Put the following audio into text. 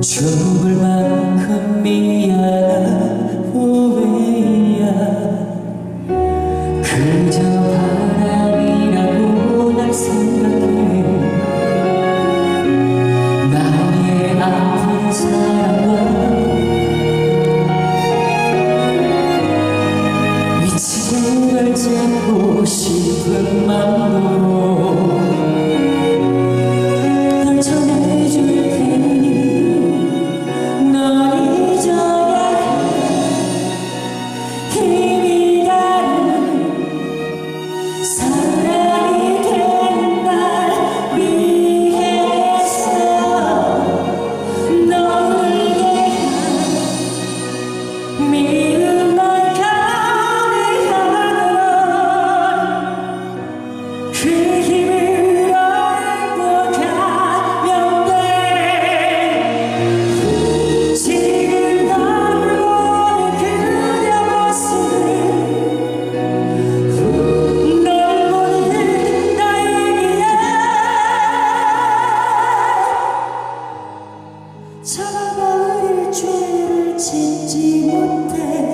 죽을 만큼 미안한 후회야. 그저 바람이라고 날 생각해. 나의 아픈 사랑과 미치게 날 잡고 싶은 마음으로 죄를 짓지 못해.